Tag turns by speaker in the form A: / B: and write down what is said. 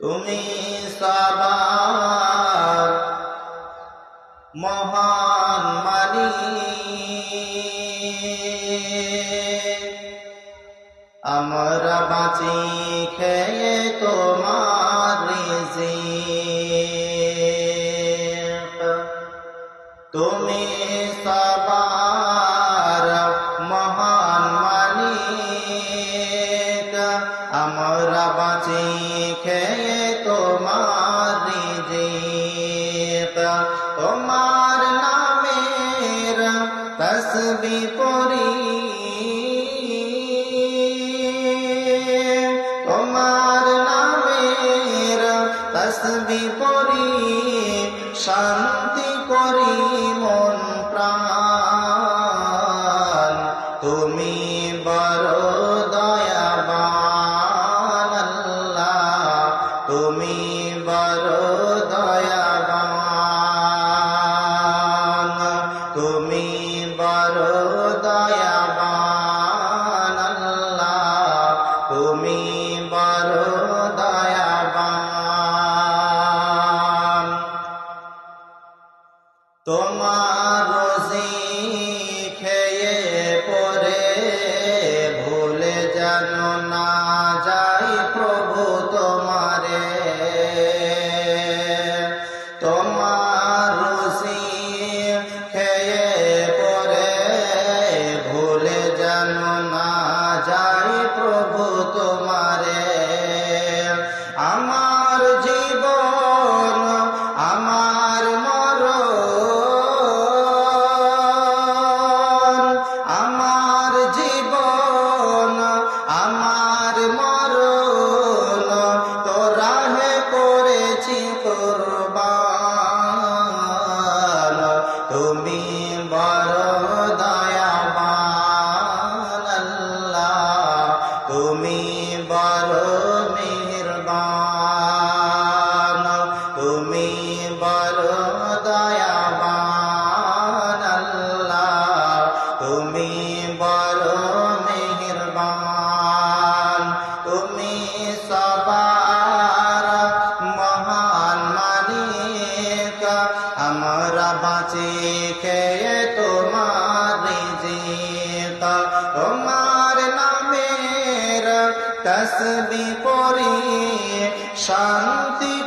A: তুমি সবার মহান মালিক। আমরা বাঁচি খেয়ে তোমার তুমি সবার মহান মালিক। আমরা বাঁচি তোমার তোমার নামের তসবি পড়ি। তোমার নামের তসবি পড়ি, শান্তি করি মন প্রাণ। তুমি বড় দয়াবান। বড় দয়াবান তুমি বড় দয়াবান আল্লাহ তুমি বড় দয়াবান। তোমার আমার জীবন মালিক আমরা বাঁচি খেয়ে তোমার রিজিক তোমার নামের তসবি পড়ি শান্তি